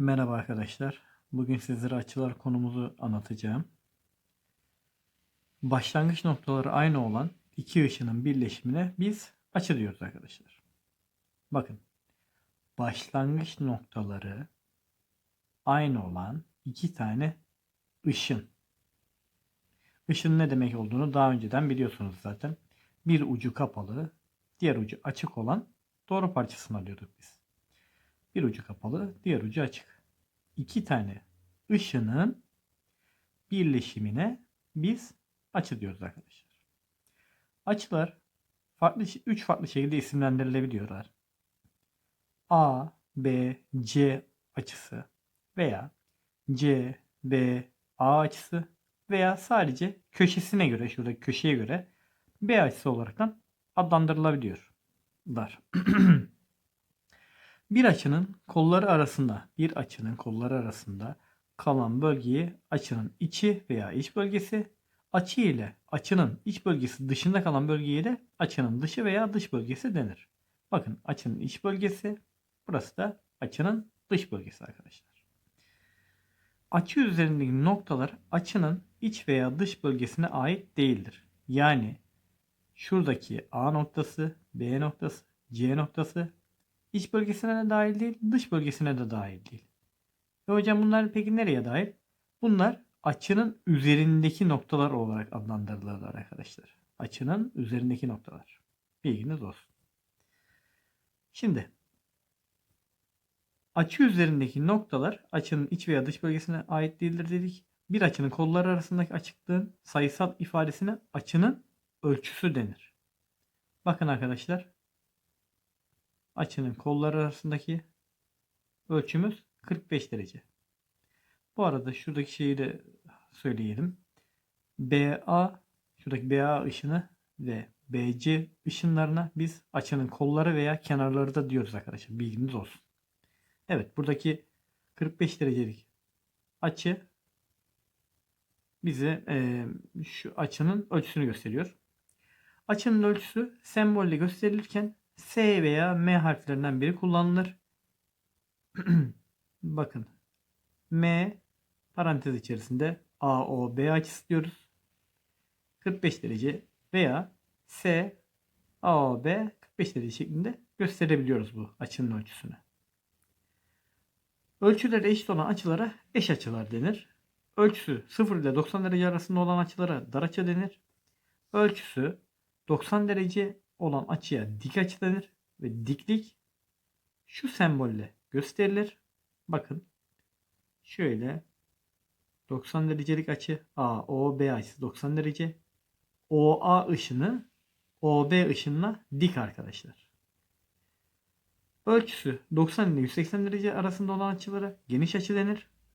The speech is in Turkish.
Merhaba arkadaşlar. Bugün sizlere açılar konumuzu anlatacağım. Başlangıç noktaları aynı olan iki ışının birleşimine biz açı diyoruz arkadaşlar. Bakın. Başlangıç noktaları aynı olan iki tane ışın. Işın ne demek olduğunu daha önceden biliyorsunuz zaten. Bir ucu kapalı, diğer ucu açık olan doğru parçasını alıyorduk biz. Bir ucu kapalı, diğer ucu açık. İki tane ışının birleşimine biz açı diyoruz arkadaşlar. Açılar farklı üç farklı şekilde isimlendirilebiliyorlar. A, B, C açısı veya C, B, A açısı veya sadece köşesine göre, şuradaki köşeye göre B açısı olaraktan adlandırılabiliyorlar. Bir açının kolları arasında, bir açının kolları arasında kalan bölgeyi açının içi veya iç bölgesi, açı ile açının iç bölgesi dışında kalan bölgeye de açının dışı veya dış bölgesi denir. Bakın açının iç bölgesi, burası da açının dış bölgesi arkadaşlar. Açı üzerindeki noktalar açının iç veya dış bölgesine ait değildir. Yani şuradaki A noktası, B noktası, C noktası iç bölgesine de dahil değil, dış bölgesine de dahil değil. Ve hocam bunlar peki nereye dahil? Bunlar açının üzerindeki noktalar olarak adlandırılırlar arkadaşlar. Açının üzerindeki noktalar. Bilginiz olsun. Şimdi açı üzerindeki noktalar açının iç veya dış bölgesine ait değildir dedik. Bir açının kolları arasındaki açıklığın sayısal ifadesine açının ölçüsü denir. Bakın arkadaşlar açının kolları arasındaki ölçümüz 45 derece. Bu arada şuradaki şeyi de söyleyelim. BA şuradaki BA ışını ve BC ışınlarına biz açının kolları veya kenarları da diyoruz arkadaşlar. Bilginiz olsun. Evet buradaki 45 derecelik açı bize e, şu açının ölçüsünü gösteriyor. Açının ölçüsü sembolle gösterilirken S veya M harflerinden biri kullanılır. Bakın. M parantez içerisinde AOB açısı diyoruz. 45 derece veya S AOB 45 derece şeklinde gösterebiliyoruz bu açının ölçüsünü. Ölçüleri eşit olan açılara eş açılar denir. Ölçüsü 0 ile 90 derece arasında olan açılara dar açı denir. Ölçüsü 90 derece olan açıya dik açı denir ve diklik şu sembolle gösterilir. Bakın şöyle 90 derecelik açı AOB açısı 90 derece. OA ışını OB ışınına dik arkadaşlar. Ölçüsü 90 ile 180 derece arasında olan açılara geniş açı denir.